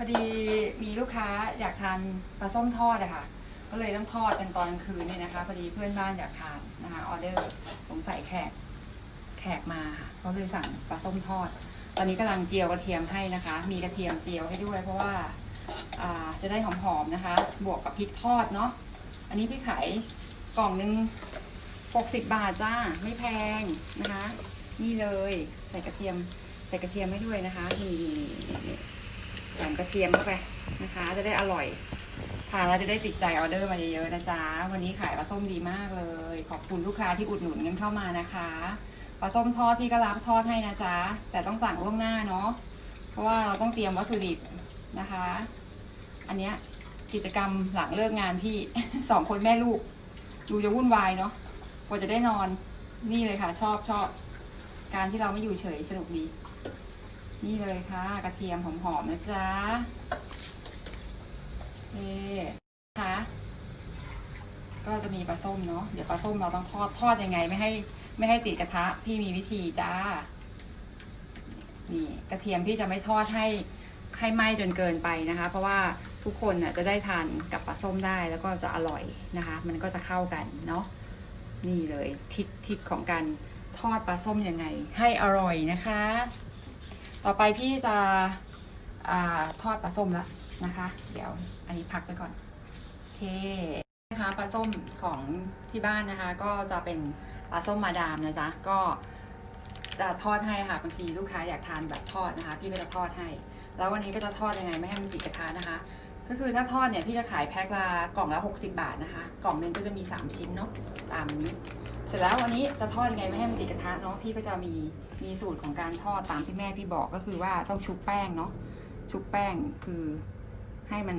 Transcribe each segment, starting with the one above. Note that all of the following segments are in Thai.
พอดีมีลูกค้าอยากทานปลาส้มทอดอะค่ะ ก็เลยต้องทอดเป็นตอนกลางคืนเนี่ยนะคะ พอดีเพื่อนบ้านอยากทานนะคะออเดอร์สงสัยแขกแขกมาค่ะก็เลยสั่งปลาส้มทอด ตอนนี้กำลังเจียวกระเทียมให้นะคะ มีกระเทียมเจียวให้ด้วย เพราะว่าจะได้หอมๆนะคะ บวกกับพริกทอดเนาะอันนี้พี่ขายกล่องนึง60 บาทจ้าไม่แพงนะคะ นี่เลยใส่กระเทียมใส่กระเทียมให้ด้วยนะคะนี่ กระเทียมเข้าไปนะคะ จะได้อร่อยทานแล้วจะได้ติดใจออเดอร์มาเยอะๆนะจ๊ะ วันนี้ขายปลาส้มดีมากเลย ขอบคุณลูกค้าที่อุดหนุนกันเข้ามานะคะปลาส้มทอดพี่ก็รับทอดให้นะจ๊ะ แต่ต้องสั่งล่วงหน้าเนาะเพราะว่าเราต้องเตรียมวัตถุดิบนะคะ อันเนี้ยกิจกรรมหลังเลิกงานพี่ สองคนแม่ลูกดูจะวุ่นวายเนาะกว่าจะได้นอนนี่เลยค่ะ ชอบชอบ การที่เราไม่อยู่เฉยสนุกดี นี่เลยค่ะ กระเทียมหอมๆนะจ๊ะเอ๊ค่ะก็จะมีปลาส้มเนาะเดี๋ยวปลาส้มเราต้องทอดทอดยังไง ไม่ให้ ไม่ให้ติดกระทะพี่มีวิธีจ้า นี่ กระเทียมพี่จะไม่ทอดให้ให้ไหม้จนเกินไปนะคะ เพราะว่าทุกคนน่ะจะได้ทานกับปลาส้มได้แล้วก็จะอร่อยนะคะ มันก็จะเข้ากันเนาะนี่เลยทิศทิศของการทอดปลาส้มยังไง ให้อร่อยนะคะ ต่อไปพี่จะอทอดปลาส้มละนะคะ เดี๋ยวอันนี้พักไปก่อน โอเคนะคะปลาส้มของที่บ้านนะคะ ก็จะเป็นปลาส้มมาดามนะจ๊ะก็จะทอดให้ค่ะบางทีลูกค้าอยากทานแบบทอดนะคะ พี่ก็จะทอดให้ แล้ววันนี้ก็จะทอดยังไงไม่ให้มันติดกระทะนะคะ ก็คือถ้าทอดเนี่ยพี่จะขายแพ็คละกล่องละ 60 บาทนะคะ กล่องนึงก็จะมี 3 ชิ้นเนาะตามนี้ เสร็จแล้ววันนี้จะทอดยังไงไม่ให้มันติดกระทะเนาะพี่ก็จะมีมีสูตรของการทอดตามที่แม่พี่บอกก็คือว่าต้องชุบแป้งเนาะชุบแป้งคือให้มัน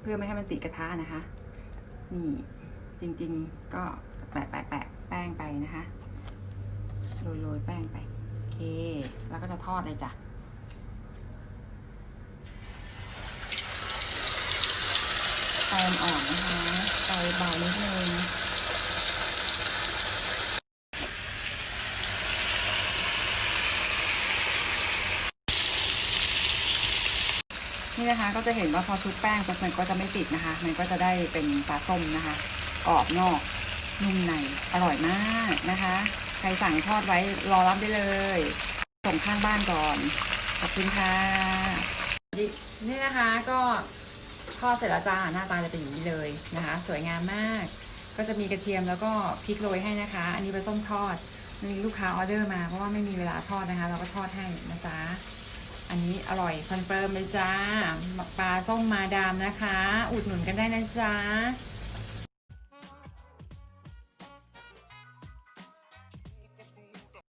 เพื่อไม่ให้มันติดกระทะนะคะ นี่จริง ๆ ก็แปะแปะแปะแป้งไปนะคะโรยโรยแป้งไปโอเค แล้วก็จะทอดเลยจ้ะไฟอ่อนนะคะไฟเบานิดนึง นี่นะคะก็จะเห็นว่าพอชุบแป้งมันก็จะไม่ติดนะคะ มันก็จะได้เป็นปลาส้มนะคะกรอบนอกนุ่มในอร่อยมากนะคะ ใครสั่งทอดไว้รอรับได้เลย ส่งข้างบ้านก่อนขอบคุณค่ะนี่นะคะก็ทอดเสร็จแล้วจ้าหน้าตาจะเป็นอย่างนี้เลยนะคะ สวยงามมาก ก็จะมีกระเทียมแล้วก็พริกโรยให้นะคะ อันนี้เป็นต้มทอดมีลูกค้าออเดอร์มาเพราะว่าไม่มีเวลาทอดนะคะ เราก็ทอดให้นะจ๊ะ อันนี้อร่อยคอนเฟิร์มเลยจ้าปลาส้มมาดามนะคะ อุดหนุนกันได้นะจ๊ะ